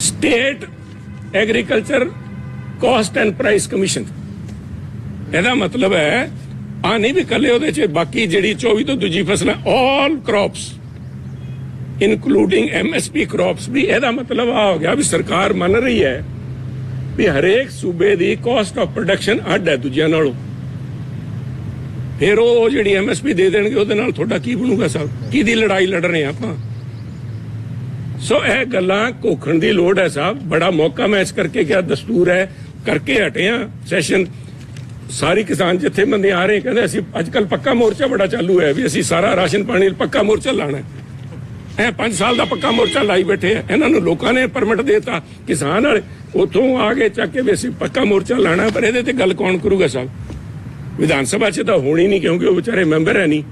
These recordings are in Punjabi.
State agriculture cost and price commission ਇਹਦਾ ਮਤਲਬ ਹੈ ਆ ਨਹੀਂ ਵੀ ਕੱਲੇ ਉਹਦੇ ਚ, ਬਾਕੀ ਜਿਹੜੀ 24 ਤੋਂ ਦੂਜੀ ਫਸਲਾਂ all crops including MSP crops ਵੀ, ਇਹਦਾ ਮਤਲਬ ਆ ਹੋ ਗਿਆ ਵੀ ਸਰਕਾਰ ਮੰਨ ਰਹੀ ਹੈ ਵੀ ਹਰੇਕ ਸੂਬੇ ਦੀ ਕਾਸਟ ਆਫ ਪ੍ਰੋਡਕਸ਼ਨ ਅੱਡ ਹੈ ਦੂਜਿਆਂ ਨਾਲੋਂ। ਫਿਰ ਉਹ ਜਿਹੜੀ ਐਮਐਸਪੀ ਦੇ ਦੇਣਗੇ, ਉਹਦੇ ਨਾਲ ਤੁਹਾਡਾ ਕੀ ਬਣੂਗਾ ਸਭ ਕਿਹਦੀ ਲੜਾਈ ਲੜ ਰਹੇ ਆਪਾਂ? ਸੋ ਇਹ ਗੱਲਾਂ ਕੋਖਣ ਦੀ ਲੋੜ ਹੈ ਸਾਹਿਬ। ਬੜਾ ਮੌਕਾ ਮੈਂ ਇਸ ਕਰਕੇ ਕਿਹਾ, ਦਸਤੂਰ ਹੈ। ਕਰਕੇ ਹਟੇ ਆ ਸੈਸ਼ਨ ਸਾਰੀ ਕਿਸਾਨ ਜਥੇਬੰਦੀਆਂ ਆ ਰਹੇ ਕਹਿੰਦੇ ਅਸੀਂ ਅੱਜ ਕੱਲ ਪੱਕਾ ਮੋਰਚਾ ਬੜਾ ਚਾਲੂ ਹੈ ਵੀ ਅਸੀਂ ਸਾਰਾ ਰਾਸ਼ਨ ਪਾਣੀ ਪੱਕਾ ਮੋਰਚਾ ਲਾਣਾ ਇਹ 5 ਸਾਲ ਦਾ ਪੱਕਾ ਮੋਰਚਾ ਲਾਈ ਬੈਠੇ ਆ। ਇਹਨਾਂ ਨੂੰ ਲੋਕਾਂ ਨੇ ਪਰਮਿਟ ਦੇਤਾ। ਕਿਸਾਨ ਵਾਲੇ ਉਥੋਂ ਆ ਕੇ ਚੱਕ ਕੇ ਵੀ ਅਸੀਂ ਪੱਕਾ ਮੋਰਚਾ ਲਾਣਾ ਪਰ ਇਹਦੇ ਤੇ ਗੱਲ ਕੌਣ ਕਰੂਗਾ ਸਾਹਿਬ? ਵਿਧਾਨ ਸਭਾ 'ਚ ਤਾਂ ਹੋਣੀ ਨਹੀਂ ਕਿਉਂਕਿ ਉਹ ਵਿਚਾਰੇ ਮੈਂਬਰ ਹੈ ਨਹੀਂ।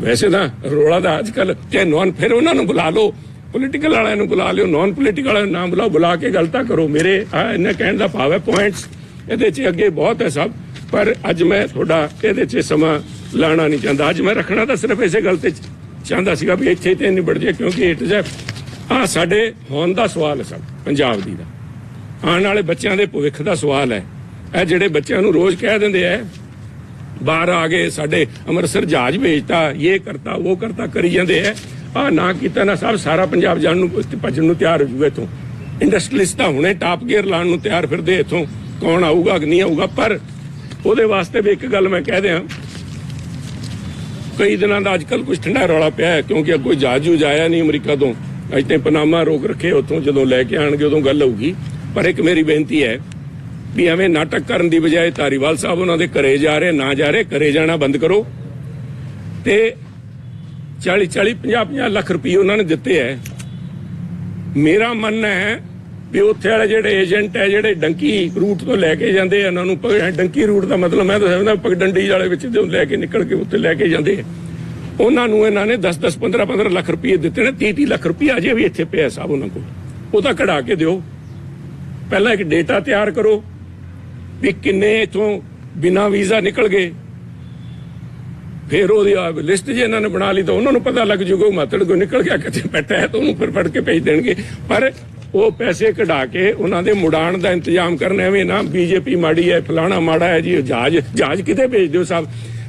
ਵੈਸੇ ਤਾਂ ਰੋਲਾ ਦਾ ਅੱਜ ਕੱਲ ਚਾਹੇ ਨੌਨ ਫਿਰ ਉਹਨਾਂ ਨੂੰ ਬੁਲਾ ਲਓ ਪੋਲੀਟੀਕਲ ਵਾਲਿਆਂ ਨੂੰ ਬੁਲਾ ਲਿਓ ਨੌਨ ਪੋਲੀਟੀਕਲ ਵਾਲਿਆਂ ਨੂੰ ਨਾ ਬੁਲਾਓ, ਬੁਲਾ ਕੇ ਗੱਲ ਤਾਂ ਕਰੋ। ਮੇਰੇ ਆ ਇਹਨੇ ਕਹਿਣ ਦਾ ਭਾਵ ਹੈ ਪੁਆਇੰਟਸ ਇਹਦੇ 'ਚ ਅੱਗੇ ਬਹੁਤ ਹੈ ਸਭ, ਪਰ ਅੱਜ ਮੈਂ ਤੁਹਾਡਾ ਇਹਦੇ 'ਚ ਸਮਾਂ ਲਾਣਾ ਨਹੀਂ ਚਾਹੁੰਦਾ। ਅੱਜ ਮੈਂ ਰੱਖਣਾ ਤਾਂ ਸਿਰਫ ਇਸੇ ਗੱਲ ਤੇ ਚਾਹੁੰਦਾ ਸੀਗਾ ਵੀ ਇੱਥੇ ਤੇ ਨਿਬੜ ਜੇ ਕਿਉਂਕਿ ਇਟ ਇਜ਼ ਆ ਸਾਡੇ ਹੋਣ ਦਾ ਸਵਾਲ ਹੈ ਸਭ, ਪੰਜਾਬ ਦੀ ਦਾ। ਆਉਣ ਵਾਲੇ ਬੱਚਿਆਂ ਦੇ ਭਵਿੱਖ ਦਾ ਸਵਾਲ ਹੈ। ਇਹ ਜਿਹੜੇ ਬੱਚਿਆਂ ਨੂੰ ਰੋਜ਼ ਕਹਿ ਦਿੰਦੇ ਆ ਬਾਹਰ ਆ ਗਏ, ਸਾਡੇ ਅੰਮ੍ਰਿਤਸਰ ਜਹਾਜ਼ ਭੇਜਤਾ ਇਹ ਕਰਤਾ, ਉਹ ਕਰਤਾ, ਕਰੀ ਜਾਂਦੇ ਐ। ਆ ਨਾ ਕੀਤਾ, ਨਾ ਸਭ, ਸਾਰਾ ਪੰਜਾਬ ਜਾਣ ਨੂੰ ਭੱਜਣ ਨੂੰ ਤਿਆਰ ਹੋ ਜੂਵੇ ਇਥੋਂ। ਇੰਡਸਟਰੀਲਿਸਟ ਤਾਂ ਹੁਣੇ ਟਾਪ ਗੇਅਰ ਲਾਉਣ ਨੂੰ ਤਿਆਰ ਫਿਰਦੇ ਇਥੋਂ। ਕੌਣ ਆਊਗਾ ਕਿ ਨਹੀਂ ਆਊਗਾ, ਪਰ ਉਹਦੇ ਵਾਸਤੇ ਵੀ ਇੱਕ ਗੱਲ ਮੈਂ ਕਹਿ ਦਿਆਂ। ਕਈ ਦਿਨਾਂ ਦਾ ਅੱਜ ਕੱਲ ਕੁਝ ਠੰਡਾ ਰੌਲਾ ਪਿਆ ਹੈ, ਕਿਉਂਕਿ ਕੋਈ ਜਹਾਜ਼ ਜੂਜ ਆਇਆ ਨਹੀਂ ਅਮਰੀਕਾ ਤੋਂ। ਅੱਜ ਤੇ ਪਨਾਮਾ ਰੋਕ ਰੱਖੇ, ਉਥੋਂ ਜਦੋਂ ਲੈ ਕੇ ਆਣਗੇ ਉਦੋਂ ਗੱਲ ਹੋਊਗੀ। ਪਰ ਇੱਕ ਮੇਰੀ ਬੇਨਤੀ ਹੈ ਵੀ ਐਵੇਂ ਨਾਟਕ ਕਰਨ ਦੀ ਬਜਾਏ ਧਾਰੀਵਾਲ ਸਾਹਿਬ ਉਹਨਾਂ ਦੇ ਘਰੇ ਜਾ ਰਹੇ, ਨਾ ਜਾ ਰਹੇ, ਘਰੇ ਜਾਣਾ ਬੰਦ ਕਰੋ। ਤੇ 40 40 50 50 ਲੱਖ ਰੁਪਏ ਉਹਨਾਂ ਨੇ ਦਿੱਤੇ ਐ। ਮੇਰਾ ਮੰਨਣਾ ਹੈ ਵੀ ਉੱਥੇ ਵਾਲੇ ਜਿਹੜੇ ਏਜੰਟ ਹੈ ਜਿਹੜੇ ਡੰਕੀ ਰੂਟ ਤੋਂ ਲੈ ਕੇ ਜਾਂਦੇ ਆ ਉਹਨਾਂ ਨੂੰ ਡੰਕੀ ਰੂਟ ਦਾ ਮਤਲਬ ਮੈਂ ਤਾਂ ਸਮਝਦਾ ਪਗਡੰਡੀ ਵਾਲੇ ਵਿੱਚ ਜੋ ਲੈ ਕੇ ਨਿਕਲ ਕੇ ਉੱਥੇ ਲੈ ਕੇ ਜਾਂਦੇ ਆ ਉਹਨਾਂ ਨੂੰ ਇਹਨਾਂ ਨੇ 10 10 15 15 ਲੱਖ ਰੁਪਏ ਦਿੱਤੇ ਨੇ 30 30 ਲੱਖ ਰੁਪਏ ਅਜੇ ਵੀ ਇੱਥੇ ਪਿਆ ਸਾਹਿਬ ਉਹਨਾਂ ਕੋਲ। ਉਹ ਤਾਂ ਕਢਾ ਕੇ ਦਿਓ। ਪਹਿਲਾਂ ਇੱਕ ਡੇਟਾ ਤਿਆਰ ਕਰੋ। ਵੀ ਕਿੰਨੇ ਇਥੋਂ ਬਿਨਾ ਵੀਜ਼ਾ ਨਿਕਲ ਗਏ। ਫਿਰ ਉਹਦੀ ਲਿਸਟ ਜੇ ਇਹਨਾਂ ਨੇ ਬਣਾ ਲਈ ਤਾਂ ਉਹਨਾਂ ਨੂੰ ਪਤਾ ਲੱਗ ਜੂਗਾ ਉਹ ਮਾਤੜ ਕੋ ਨਿਕਲ ਗਿਆ ਕਿਤੇ ਬੈਠਾ ਹੈ ਤਾਂ ਉਹਨੂੰ ਫਿਰ ਫੜ ਕੇ ਭੇਜ ਦੇਣਗੇ। ਪਰ ਉਹ ਪੈਸੇ ਕਢਾ ਕੇ ਉਹਨਾਂ ਦੇ ਮੁੜਾਣ ਦਾ ਇੰਤਜ਼ਾਮ ਕਰਨ ਐਵੇਂ ਨਾ, ਬੀਜੇਪੀ ਮਾੜੀ ਹੈ, ਫਲਾਣਾ ਮਾੜਾ ਹੈ ਜੀ ਜਹਾਜ਼ ਜਹਾਜ਼ ਕਿਤੇ ਭੇਜ ਦਿਓ ਸਾਹਿਬ।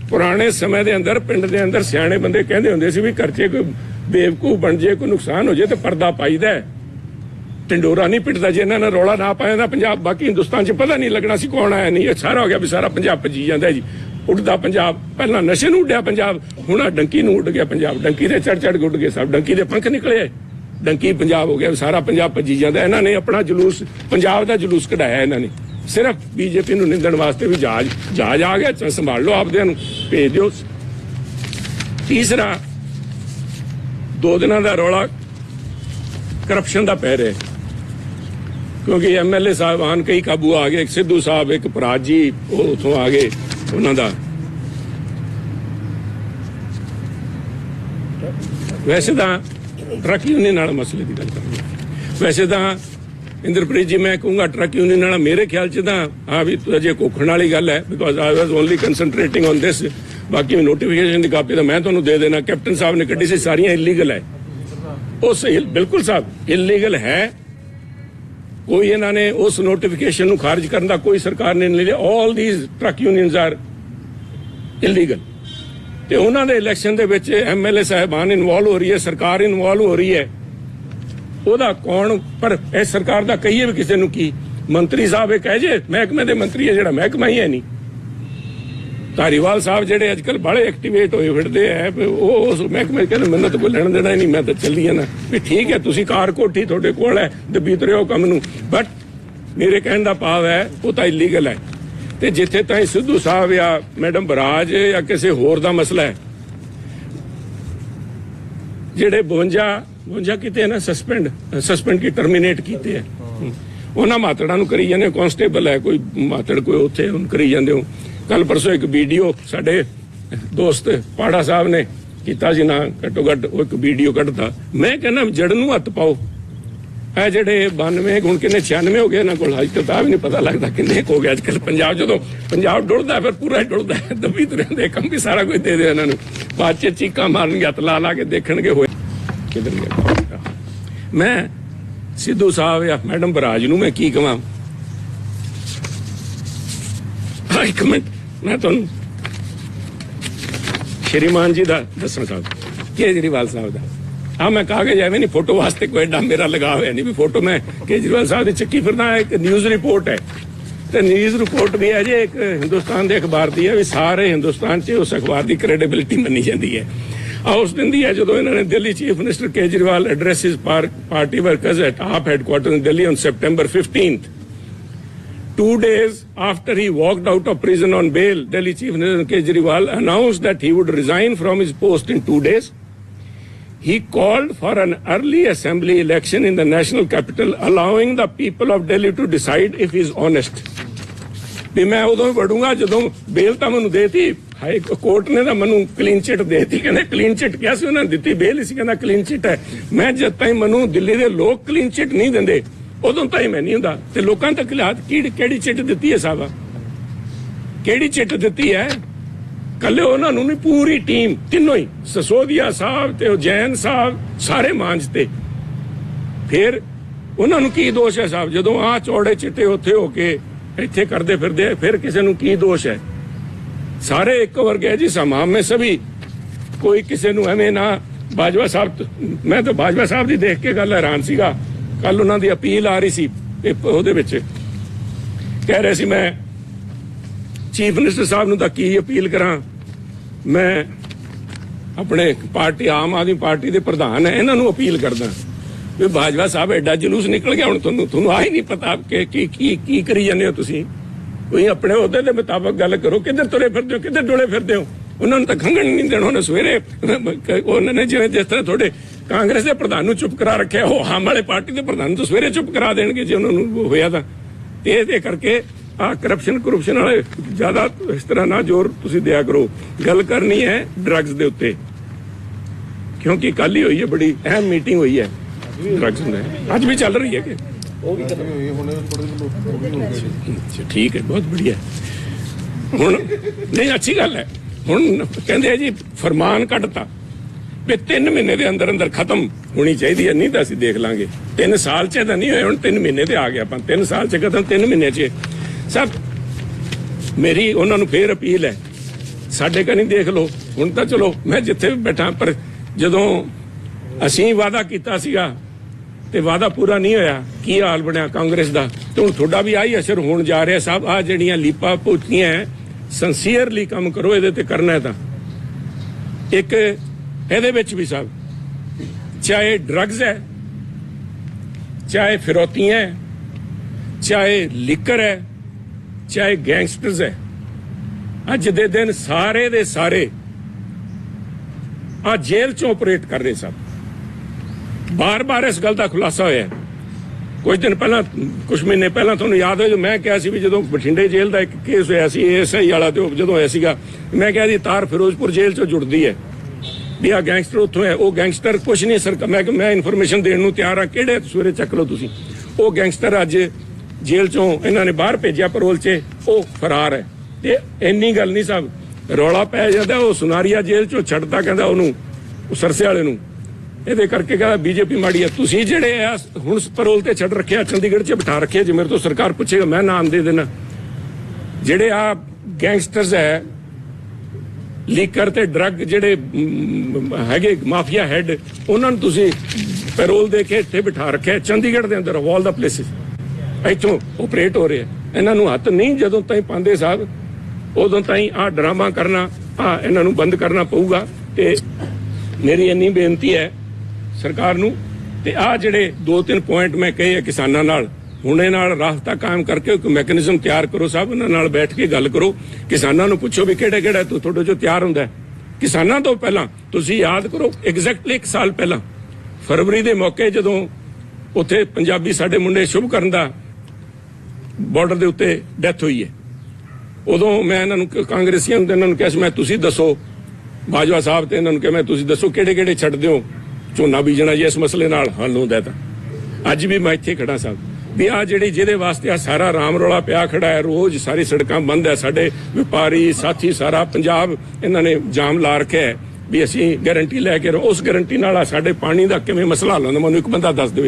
ਪੁਰਾਣੇ ਸਮੇਂ ਦੇ ਅੰਦਰ, ਪਿੰਡ ਦੇ ਅੰਦਰ ਸਿਆਣੇ ਬੰਦੇ ਕਹਿੰਦੇ ਹੁੰਦੇ ਸੀ ਵੀ ਕਰਚੇ ਕੋਈ ਬੇਵਕੂਫ ਬਣ ਜੇ, ਕੋਈ ਨੁਕਸਾਨ ਹੋ ਜੇ ਤੇ ਪਰਦਾ ਪਾਈਦਾ ਹੈ। ਟਿੰਡੋਰਾ ਨਹੀਂ ਪਿੱਟਦਾ ਜੇ ਇਹਨਾਂ ਨੇ ਰੌਲਾ ਨਾ ਪਾਇਆ ਤਾਂ ਪੰਜਾਬ ਬਾਕੀ ਹਿੰਦੁਸਤਾਨ 'ਚ ਪਤਾ ਨਹੀਂ ਲੱਗਣਾ ਸੀ ਕੌਣ ਆਇਆ ਨਹੀਂ। ਇਹ ਸਾਰਾ ਹੋ ਗਿਆ ਵੀ ਸਾਰਾ ਪੰਜਾਬ ਭੱਜੀ ਜਾਂਦਾ ਜੀ। ਉੱਡਦਾ ਪੰਜਾਬ, ਪਹਿਲਾਂ ਨਸ਼ੇ ਨੂੰ ਉੱਡਿਆ ਪੰਜਾਬ, ਹੁਣ ਆਹ ਡੰਕੀ ਨੂੰ ਉੱਡ ਗਿਆ ਪੰਜਾਬ। ਡੰਕੀ ਦੇ ਚੜ ਚੜ ਗੁੱਡ ਗਏ ਸਭ। ਡੰਕੀ ਦੇ ਪੰਖ ਨਿਕਲੇ ਡੰਕੀ ਪੰਜਾਬ ਹੋ ਗਿਆ, ਵੀ ਸਾਰਾ ਪੰਜਾਬ ਭੱਜੀ ਜਾਂਦਾ। ਇਹਨਾਂ ਨੇ ਆਪਣਾ ਜਲੂਸ, ਪੰਜਾਬ ਦਾ ਜਲੂਸ ਕਢਾਇਆ ਇਹਨਾਂ ਨੇ। ਸਿਰਫ ਬੀਜੇਪੀ ਨੂੰ ਨਿੰਦਣ ਵਾਸਤੇ ਵੀ ਜਹਾਜ਼ ਜਹਾਜ਼ ਆ ਗਿਆ, ਚੱਲ ਸੰਭਾਲ ਲਓ ਆਪਦਿਆਂ ਨੂੰ, ਭੇਜ ਦਿਓ। ਤੀਸਰਾ, ਦੋ ਦਿਨਾਂ ਦਾ ਰੌਲਾ ਕਰਪਸ਼ਨ ਦਾ ਪੈ ਰਿਹਾ। ਕਿਉਂਕਿ ਐਮਐਲਏ ਸਾਹਿਬਾਨ ਕਈ ਕਾਬੂ ਆ ਗਏ ਸਿੱਧੂ ਸਾਹਿਬ, ਇੱਕ ਭਰਾਜ ਜੀ ਉਹ ਉਥੋਂ ਆ ਗਏ ਉਹਨਾਂ ਦਾ। ਵੈਸੇ ਤਾਂ ਟਰੱਕ ਯੂਨੀਅਨ ਨਾਲ ਮਸਲੇ ਦੀ ਗੱਲ ਕਰਾਂਗੇ ਵੈਸੇ ਤਾਂ ਇੰਦਰਪ੍ਰੀਤ ਜੀ, ਮੈਂ ਕਹੂੰਗਾ ਟਰੱਕ ਯੂਨੀਅਨ ਨਾਲ ਮੇਰੇ ਖਿਆਲ ਚ ਤਾਂ ਆ ਵੀ ਅਜੇ ਕੋਖਣ ਵਾਲੀ ਗੱਲ ਹੈ because I was only concentrating on this ਬਾਕੀ ਨੋਟੀਫਿਕੇਸ਼ਨ ਦੀ ਕਾਪੀ ਤਾਂ ਮੈਂ ਤੁਹਾਨੂੰ ਦੇ ਦੇਣਾ। ਕੈਪਟਨ ਸਾਹਿਬ ਨੇ ਕੱਢੀ ਸੀ, ਸਾਰੀਆਂ ਇਲੀਗਲ ਹੈ। ਉਹ ਸਹੀ, ਬਿਲਕੁਲ ਸਾਹਿਬ ਇਲੀਗਲ ਹੈ। ਕੋਈ ਇਹਨਾਂ ਨੇ ਉਸ ਨੋਟੀਫਿਕੇਸ਼ਨ ਨੂੰ ਖਾਰਜ ਕਰਨ ਦਾ ਕੋਈ ਸਰਕਾਰ ਨੇ ਨਹੀਂ ਲਿਆ। All these truck unions are illegal ਤੇ ਉਹਨਾਂ ਦੇ ਇਲੈਕਸ਼ਨ ਦੇ ਵਿੱਚ ਐਮਐਲਏ ਸਾਹਿਬਾਨ ਇਨਵੋਲਵ ਹੋ ਰਹੀ ਹੈ, ਸਰਕਾਰ ਇਨਵੋਲਵ ਹੋ ਰਹੀ ਹੈ। ਉਹਦਾ ਕੌਣ, ਪਰ ਇਹ ਸਰਕਾਰ ਦਾ ਕਹੀਏ ਵੀ ਕਿਸੇ ਨੂੰ ਕੀ? ਮੰਤਰੀ ਸਾਹਿਬ ਇਹ ਕਹੇ ਜੇ, ਮਹਿਕਮੇ ਦੇ ਮੰਤਰੀ ਹੈ ਜਿਹੜਾ, ਮਹਿਕਮਾ ਹੀ ਹੈ ਨਹੀਂ। ਧਾਰੀਵਾਲ ਸਾਹਿਬ ਜਿਹੜੇ ਅੱਜਕੱਲ ਬੜੇ ਐਕਟੀਵੇਟ ਹੋਏ ਫਿਰਦੇ ਆ ਵੀ ਉਹ ਉਸ ਮਹਿਕਮੇ ਕਹਿੰਦੇ ਮੈਨੂੰ ਤਾਂ ਕੋਈ ਲੈਣ ਦੇਣਾ ਹੀ ਨਹੀਂ ਮੈਂ ਤਾਂ ਚੱਲੀ ਜਾਣਾ ਵੀ ਠੀਕ ਹੈ ਤੁਸੀਂ ਕਾਰ ਕੋਠੀ ਤੁਹਾਡੇ ਕੋਲ ਹੈ ਦਬੀਤ ਰਹੇ ਹੋ ਕੰਮ ਨੂੰ। ਬਟ ਮੇਰੇ ਕਹਿਣ ਦਾ ਭਾਵ ਹੈ ਉਹ ਤਾਂ ਇਲੀਗਲ ਹੈ। ਤੇ ਜਿੱਥੇ ਤਾਈਂ ਸਿੱਧੂ ਸਾਹਿਬ ਜਾਂ ਮੈਡਮ ਬਰਾਜ ਜਾਂ ਕਿਸੇ ਹੋਰ ਦਾ ਮਸਲਾ ਹੈ ਜਿਹੜੇ 52 52 ਕੀਤੇ ਨਾ ਸਸਪੈਂਡ ਸਸਪੈਂਡ ਕੀ ਟਰਮੀਨੇਟ ਕੀਤੇ ਹੈ। ਉਹਨਾਂ ਮਾਤੜਾਂ ਨੂੰ ਕਰੀ ਜਾਂਦੇ ਕਨਸਟੇਬਲ ਹੈ ਕੋਈ ਮਾਤੜ ਕੋਈ ਉੱਥੇ ਉਹਨੂੰ ਕਰੀ ਜਾਂਦੇ ਹੋ। ਕੱਲ ਪਰਸੋਂ ਇੱਕ ਵੀਡੀਓ ਸਾਡੇ ਦੋਸਤ ਪਾੜਾ ਸਾਹਿਬ ਨੇ ਕੀਤਾ ਸੀ ਨਾ, ਘੱਟੋ ਘੱਟ ਉਹ ਇੱਕ ਵੀਡੀਓ ਕੱਢਤਾ। ਮੈਂ ਕਹਿੰਦਾ ਜੜ ਨੂੰ ਹੱਥ ਪਾਓ। ਇਹ ਜਿਹੜੇ 92 ਹੁਣ ਕਿੰਨੇ 96 ਹੋ ਗਏ ਇਹਨਾਂ ਕੋਲ, ਅੱਜ ਹਜੇ ਤਾਂ ਵੀ ਨਹੀਂ ਪਤਾ ਲੱਗਦਾ ਕਿੰਨੇ ਹੋ ਗਏ। ਅੱਜਕੱਲ ਪੰਜਾਬ ਜਦੋਂ ਪੰਜਾਬ ਡੁੱਲਦਾ, ਫਿਰ ਪੂਰਾ ਹੀ ਡੁੱਲਦਾ ਦਬੀ ਤੁਰੇ ਦੇ ਕੰਮ ਵੀ ਸਾਰਾ ਕੁਝ ਦੇ ਦੇ ਇਹਨਾਂ ਨੂੰ। ਬਾਅਦ ਚ ਚੀਕਾਂ ਮਾਰਨਗੇ ਹੱਥ ਲਾ ਲਾ ਕੇ ਦੇਖਣਗੇ ਹੋਏ। ਕਿਧਰ ਗਿਆ? ਮੈਂ ਸਿੱਧੂ ਸਾਹਿਬ ਜਾਂ ਮੈਡਮ ਬਰਾਜ ਨੂੰ ਮੈਂ ਕੀ ਕਵਾਂ? ਇੱਕ ਮਿੰਟ। ਮੈਂ ਤੁਹਾਨੂੰ ਸ਼੍ਰੀਮਾਨ ਜੀ ਦਾ ਦੱਸਣਾ ਚਾਹੁੰਦਾ। ਕੇਜਰੀਵਾਲ ਸਾਹਿਬ ਦਾ। ਆ ਮੈਂ ਕਾਗਜ਼ ਐਵੇਂ ਨਹੀਂ ਫੋਟੋ ਵਾਸਤੇ ਕੋਈ ਏਡਾ ਮੇਰਾ ਲਗਾ ਹੋਇਆ ਨਹੀਂ ਵੀ ਫੋਟੋ ਮੈਂ ਕੇਜਰੀਵਾਲ ਸਾਹਿਬ ਦੀ ਚੱਕੀ ਫਿਰਦਾ, ਇੱਕ ਨਿਊਜ਼ ਰਿਪੋਰਟ ਹੈ। ਤੇ ਨਿਊਜ਼ ਰਿਪੋਰਟ ਵੀ ਹੈ ਜੇ ਇੱਕ ਹਿੰਦੁਸਤਾਨ ਦੇ ਅਖਬਾਰ ਦੀ ਹੈ ਵੀ ਸਾਰੇ ਹਿੰਦੁਸਤਾਨ 'ਚ ਉਸ ਅਖਬਾਰ ਦੀ ਕ੍ਰੈਡੀਬਿਲਿਟੀ ਮੰਨੀ ਜਾਂਦੀ ਹੈ। ਆ ਉਸ ਦਿਨ ਦੀ ਹੈ ਜਦੋਂ ਇਹਨਾਂ ਨੇ Delhi chief minister Kejriwal addresses party workers at AAP headquarters in Delhi on September 15th Two days after he walked out of prison on bail, Delhi Chief Minister Kejriwal announced that he would resign from his post in two days. He called for an early assembly election in the national capital, allowing the people of Delhi to decide if he is honest. ਵੀ ਮੈਂ ਉਦੋਂ ਹੀ ਵੜੂੰਗਾ ਜਦੋਂ ਬੇਲ ਤਾਂ ਮੈਨੂੰ ਦੇਤੀ ਹਾਈ ਕੋਰਟ ਨੇ ਤਾਂ ਮੈਨੂੰ ਕਲੀਨ ਚਿਟ ਦੇਤੀ ਕਹਿੰਦੇ ਕਲੀਨ ਚਿਟ ਕਿਹਾ ਸੀ ਉਹਨਾਂ ਨੇ ਦਿੱਤੀ ਬੇਲ ਹੀ ਸੀ ਕਹਿੰਦਾ ਕਲੀਨ ਚਿਟ ਹੈ ਮੈਂ ਜਦ ਤਾਈਂ ਮੈਨੂੰ ਦਿੱਲੀ ਦੇ ਲੋਕ ਕਲੀਨ ਚਿਟ ਨਹੀਂ ਦਿੰਦੇ ਉਦੋਂ ਤਾਈਂ ਮੈਂ ਨਹੀਂ ਹੁੰਦਾ। ਤੇ ਲੋਕਾਂ ਤੱਕ ਲਿਆਤ ਕਿਹੜੀ ਕਿਹੜੀ ਚਿੱਟ ਦਿੱਤੀ ਹੈ ਸਾਹਿਬਾ ਕਿਹੜੀ ਚਿੱਟ ਦਿੱਤੀ ਹੈ? ਕੱਲੇ ਉਹਨਾਂ ਨੂੰ ਨਹੀਂ ਪੂਰੀ ਟੀਮ ਤਿੰਨੋਂ ਹੀ। ਸਸੋਦੀਆ ਸਾਹਿਬ ਤੇ ਜੈਨ ਸਾਹਿਬ ਸਾਰੇ ਮਾਂਜ ਫਿਰ ਉਹਨਾਂ ਨੂੰ ਕੀ ਦੋਸ਼ ਹੈ ਸਾਹਿਬ ਜਦੋਂ ਆ ਚੌੜੇ ਚਿੱਟੇ ਉੱਥੇ ਹੋ ਕੇ ਇੱਥੇ ਕਰਦੇ ਫਿਰਦੇ ਆ, ਫਿਰ ਕਿਸੇ ਨੂੰ ਕੀ ਦੋਸ਼ ਹੈ? ਸਾਰੇ ਇੱਕ ਵਰਗੇ ਜੀ ਸਮਾਮ में ਸਭੀ ਕੋਈ ਕਿਸੇ ਨੂੰ ਐਵੇਂ ਨਾ ਬਾਜਵਾ ਸਾਹਿਬ ਮੈਂ ਤਾਂ ਬਾਜਵਾ ਸਾਹਿਬ ਦੀ ਦੇਖ ਕੇ ਗੱਲ ਹੈਰਾਨ ਸੀਗਾ। ਕੱਲ ਉਹਨਾਂ ਦੀ ਅਪੀਲ ਆ ਰਹੀ ਸੀ ਉਹਦੇ ਵਿੱਚ। ਕਹਿ ਰਹੇ ਸੀ, ਮੈਂ ਚੀਫ ਮਿਨਿਸਟਰ ਸਾਹਿਬ ਨੂੰ ਤਾਂ ਕੀ ਅਪੀਲ ਕਰਾਂ? ਮੈਂ ਆਪਣੇ ਪਾਰਟੀ, ਆਮ ਆਦਮੀ ਪਾਰਟੀ ਦੇ ਪ੍ਰਧਾਨ ਹੈ, ਇਹਨਾਂ ਨੂੰ ਅਪੀਲ ਕਰਦਾ। ਵੀ ਬਾਜਵਾ ਸਾਹਿਬ ਐਡਾ ਜਲੂਸ ਨਿਕਲ ਗਿਆ, ਹੁਣ ਤੁਹਾਨੂੰ ਤੁਹਾਨੂੰ ਆ ਹੀ ਨਹੀਂ ਪਤਾ ਕਿ ਕੀ ਕੀ ਕੀ ਕਰੀ ਜਾਂਦੇ ਹੋ ਤੁਸੀਂ। ਕੋਈ ਆਪਣੇ ਉਹਦੇ ਦੇ ਮੁਤਾਬਕ ਗੱਲ ਕਰੋ, ਕਿੱਧਰ ਤੁਰੇ ਫਿਰਦੇ ਹੋ, ਕਿੱਧਰ ਡੋਲੇ ਫਿਰਦੇ ਹੋ? ਉਹਨਾਂ ਨੂੰ ਤਾਂ ਖੰਗਣ ਨਹੀਂ ਦੇਣਾ, ਉਹਨੇ ਸਵੇਰੇ, ਉਹਨਾਂ ਨੇ ਜਿਵੇਂ ਜਿਸ ਤਰ੍ਹਾਂ ਤੁਹਾਡੇ ਕਾਂਗਰਸ ਦੇ ਪ੍ਰਧਾਨ ਨੂੰ ਚੁੱਪ ਕਰਾ ਰੱਖਿਆ ਉਹ ਆਮ ਵਾਲੇ ਪਾਰਟੀ ਦੇ ਪ੍ਰਧਾਨ ਨੂੰ ਤਾਂ ਸਵੇਰੇ ਚੁੱਪ ਕਰਾ ਦੇਣਗੇ ਜੇ ਉਹਨਾਂ ਨੂੰ ਹੋਇਆ ਤਾਂ। ਤੇ ਇਹਦੇ ਕਰਕੇ ਆ ਕਰਪਸ਼ਨ ਕਰਪਸ਼ਨ ਵਾਲੇ ਜ਼ਿਆਦਾ ਇਸ ਤਰ੍ਹਾਂ ਨਾ ਜ਼ੋਰ ਤੁਸੀਂ ਦਿਆ ਕਰੋ। ਗੱਲ ਕਰਨੀ ਹੈ ਡਰੱਗਸ ਦੇ ਉੱਤੇ। ਕਿਉਂਕਿ ਕੱਲ ਹੀ ਹੋਈ ਹੈ ਬੜੀ ਅਹਿਮ ਮੀਟਿੰਗ ਹੋਈ ਹੈ ਡਰੱਗਸ ਦੇ। ਅੱਜ ਵੀ ਚੱਲ ਰਹੀ ਹੈ ਕਿ? ਅੱਛਾ, ਠੀਕ ਹੈ ਬਹੁਤ ਬੜੀਆ ਹੁਣ ਨਹੀਂ ਅੱਛੀ ਗੱਲ ਹੈ। ਹੁਣ ਕਹਿੰਦੇ ਜੀ ਫਰਮਾਨ ਕੱਢਤਾ ਵੀ 3 ਮਹੀਨੇ ਦੇ ਅੰਦਰ ਅੰਦਰ ਖਤਮ ਹੋਣੀ ਚਾਹੀਦੀ ਹੈ, ਨਹੀਂ ਤਾਂ ਅਸੀਂ ਦੇਖ ਲਾਂਗੇ। 3 ਸਾਲ ਚ ਤਾਂ ਨਹੀਂ ਹੋਏ, ਹੁਣ 3 ਮਹੀਨੇ ਤੇ ਆ ਗਿਆ ਆਪਾਂ। 3 ਸਾਲ ਚ ਖਤਮ 3 ਮਹੀਨੇ ਚ। ਸਭ, ਮੇਰੀ ਉਹਨਾਂ ਨੂੰ ਫੇਰ ਅਪੀਲ ਹੈ, ਸਾਡੇ ਕਨੀ ਦੇਖ ਲਓ, ਹੁਣ ਤਾਂ ਚਲੋ, ਮੈਂ ਜਿੱਥੇ ਵੀ ਬੈਠਾ, ਪਰ ਜਦੋਂ ਅਸੀਂ ਵਾਅਦਾ ਕੀਤਾ ਸੀਗਾ, ਤੇ ਵਾਅਦਾ ਪੂਰਾ ਨਹੀਂ ਹੋਇਆ, ਕੀ ਹਾਲ ਬਣਿਆ ਕਾਂਗਰਸ ਦਾ, ਤੇ ਹੁਣ ਤੁਹਾਡਾ ਵੀ ਆਹੀ ਅਸਰ ਹੋਣ ਜਾ ਰਿਹਾ ਸਾਹਿਬ ਆ ਜਿਹੜੀਆਂ ਲੀਪਾ ਪੋਚੀਆਂ ਸੰਸੀਅਰਲੀ ਕੰਮ ਕਰੋ, ਇਹਦੇ ਤੇ ਕਰਨਾ ਹੈ ਤਾਂ। ਇੱਕ ਇਹਦੇ ਵਿੱਚ ਵੀ ਸਾਹਿਬ ਚਾਹੇ ਡਰੱਗਸ ਹੈ, ਚਾਹੇ ਫਿਰੌਤੀਆਂ ਹੈ, ਚਾਹੇ ਲਿਕਰ ਹੈ, ਚਾਹੇ ਗੈਂਗਸਟਰਸ ਹੈ। ਅੱਜ ਦੇ ਦਿਨ ਸਾਰੇ ਦੇ ਸਾਰੇ ਆ ਜੇਲ੍ਹ ਚੋਂ ਆਪਰੇਟ ਕਰ ਰਹੇ ਸਭ। ਬਾਰ-ਬਾਰ ਇਸ ਗੱਲ ਦਾ ਖੁਲਾਸਾ ਹੋਇਆ। ਹੈ। ਕੁਝ ਦਿਨ ਪਹਿਲਾਂ, ਕੁਝ ਮਹੀਨੇ ਪਹਿਲਾਂ ਤੁਹਾਨੂੰ ਯਾਦ ਹੈ ਮੈਂ ਕਿਹਾ ਸੀ ਵੀ ਜਦੋਂ ਬਠਿੰਡੇ ਜੇਲ੍ਹ ਦਾ ਇੱਕ ਕੇਸ ਹੋਇਆ ਸੀ ਐਸਆਈ ਵਾਲਾ ਤੇ ਜਦੋਂ ਹੋਇਆ ਸੀਗਾ, ਮੈਂ ਕਿਹਾ ਜੀ ਤਾਰ ਫਿਰੋਜ਼ਪੁਰ ਜੇਲ੍ਹ ਚੋਂ ਜੁੜਦੀ ਹੈ। ਵੀ ਆ ਗੈਂਗਸਟਰ ਉੱਥੋਂ ਹੈ, ਉਹ ਗੈਂਗਸਟਰ ਕੁਝ ਨਹੀਂ ਸਰ, ਮੈਂ ਮੈਂ ਇਨਫੋਰਮੇਸ਼ਨ ਦੇਣ ਨੂੰ ਤਿਆਰ ਆ, ਕਿਹੜੇ ਸਵੇਰੇ ਚੱਕ ਲਓ ਤੁਸੀਂ? ਉਹ ਗੈਂਗਸਟਰ ਅੱਜ ਜੇਲ੍ਹ ਚੋਂ ਇਹਨਾਂ ਨੇ ਬਾਹਰ ਭੇਜਿਆ ਪਰੋਲ 'ਚ, ਉਹ ਫਰਾਰ ਹੈ। ਤੇ ਇੰਨੀ ਗੱਲ ਨਹੀਂ ਸਾਹਿਬ ਰੌਲਾ ਪੈ ਜਾਂਦਾ, ਉਹ ਸੁਨਾਰੀਆ ਜੇਲ੍ਹ ਚੋਂ ਛੱਡਦਾ ਕਹਿੰਦਾ ਉਹਨੂੰ, ਉਹ ਸਰਸੇ ਵਾਲੇ ਨੂੰ। ਇਹਦੇ ਕਰਕੇ ਕਹਿੰਦਾ ਬੀਜੇਪੀ ਮਾੜੀ ਹੈ ਤੁਸੀਂ ਜਿਹੜੇ ਆ, ਹੁਣ ਪਰੋਲ ਤੇ ਛੱਡ ਰੱਖਿਆ, ਚੰਡੀਗੜ੍ਹ 'ਚ ਬਿਠਾ ਰੱਖਿਆ, ਜੇ ਮੇਰੇ ਤੋਂ ਸਰਕਾਰ ਪੁੱਛੇਗਾ, ਮੈਂ ਨਾਮ ਦੇ ਦੇਣਾ। ਜਿਹੜੇ ਆ ਗੈਂਗਸਟਰਸ ਹੈ ਲੀਕਰ ਤੇ ਡਰੱਗ ਜਿਹੜੇ ਹੈਗੇ ਮਾਫੀਆ ਹੈੱਡ, ਉਹਨਾਂ ਨੂੰ ਤੁਸੀਂ ਪੈਰੋਲ ਦੇ ਕੇ ਇੱਥੇ ਬਿਠਾ ਰੱਖਿਆ। ਚੰਡੀਗੜ੍ਹ ਦੇ ਅੰਦਰ ਆਲ ਦਾ ਪਲੇਸਿਸ ਇੱਥੋਂ ਆਪਰੇਟ ਹੋ ਰਿਹਾ। ਇਹਨਾਂ ਨੂੰ ਹੱਥ ਨਹੀਂ, ਜਦੋਂ ਤਾਈਂ ਪਾਉਂਦੇ ਸਾਹਿਬ, ਉਦੋਂ ਤਾਈਂ ਆ ਡਰਾਮਾ ਕਰਨਾ ਆ ਇਹਨਾਂ ਨੂੰ ਬੰਦ ਕਰਨਾ ਪਊਗਾ। ਤੇ ਮੇਰੀ ਇੰਨੀ ਬੇਨਤੀ ਹੈ ਸਰਕਾਰ ਨੂੰ, ਤੇ ਆ ਜਿਹੜੇ ਦੋ ਤਿੰਨ ਪੁਆਇੰਟ ਮੈਂ ਕਹੇ ਆ ਕਿਸਾਨਾਂ ਨਾਲ ਹੁਣੇ ਨਾਲ ਰਾਸਤਾ ਕਾਇਮ ਕਰਕੇ ਇੱਕ ਮੈਕੈਨਿਜ਼ਮ ਤਿਆਰ ਕਰੋ ਸਭ ਉਹਨਾਂ ਨਾਲ ਬੈਠ ਕੇ ਗੱਲ ਕਰੋ। ਕਿਸਾਨਾਂ ਨੂੰ ਪੁੱਛੋ ਵੀ ਕਿਹੜਾ ਕਿਹੜਾ ਤੋਂ ਤੁਹਾਡੇ ਚੋਂ ਤਿਆਰ ਹੁੰਦਾ ਕਿਸਾਨਾਂ ਤੋਂ ਪਹਿਲਾਂ ਤੁਸੀਂ ਯਾਦ ਕਰੋ ਐਗਜ਼ੈਕਟਲੀ 1 ਸਾਲ ਪਹਿਲਾਂ, ਫਰਵਰੀ ਦੇ ਮੌਕੇ ਜਦੋਂ ਉੱਥੇ ਪੰਜਾਬੀ ਸਾਡੇ ਮੁੰਡੇ ਸ਼ੁਭ ਕਰਨ ਦਾ ਬਾਰਡਰ ਦੇ ਉੱਤੇ ਡੈਥ ਹੋਈ ਹੈ। ਉਦੋਂ ਮੈਂ ਇਹਨਾਂ ਨੂੰ ਕਾਂਗਰਸੀਆਂ ਨੂੰ ਤੇ ਇਹਨਾਂ ਨੂੰ ਕਿਹਾ ਸੀ, ਮੈਂ ਤੁਸੀਂ ਦੱਸੋ, ਬਾਜਵਾ ਸਾਹਿਬ ਤੇ ਇਹਨਾਂ ਨੂੰ ਕਿਹਾ, ਮੈਂ ਤੁਸੀਂ ਦੱਸੋ ਕਿਹੜੇ ਕਿਹੜੇ ਛੱਡ ਦਿਓ ਝੋਨਾ ਬੀਜਣਾ ਜੇ ਇਸ ਮਸਲੇ ਨਾਲ? ਹੱਲ ਹੁੰਦਾ ਤਾਂ। ਅੱਜ ਵੀ ਮੈਂ ਇੱਥੇ ਖੜਾ ਸਾਹਿਬ ਵੀ ਆ ਜਿਹੜੀ ਜਿਹਦੇ ਵਾਸਤੇ ਆ ਸਾਰਾ ਰਾਮ ਰੌਲਾ ਪਿਆ ਖੜਾ ਹੈ, ਰੋਜ਼ ਸਾਰੀ ਸੜਕਾਂ ਬੰਦ ਹੈ, ਸਾਡੇ ਵਪਾਰੀ, ਸਾਥੀ ਸਾਰਾ ਪੰਜਾਬ ਇਹਨਾਂ ਨੇ ਜਾਮ ਲਾ ਰੱਖਿਆ ਹੈ ਵੀ ਅਸੀਂ ਗਾਰੰਟੀ ਲੈ ਕੇ ਰਹੋ ਉਸ ਗਾਰੰਟੀ ਨਾਲ ਆ ਸਾਡੇ ਪਾਣੀ ਦਾ ਕਿਵੇਂ ਮਸਲਾ ਹੱਲ ਹੁੰਦਾ, ਮੈਨੂੰ ਇੱਕ ਬੰਦਾ ਦੱਸ ਦੇਵੇ।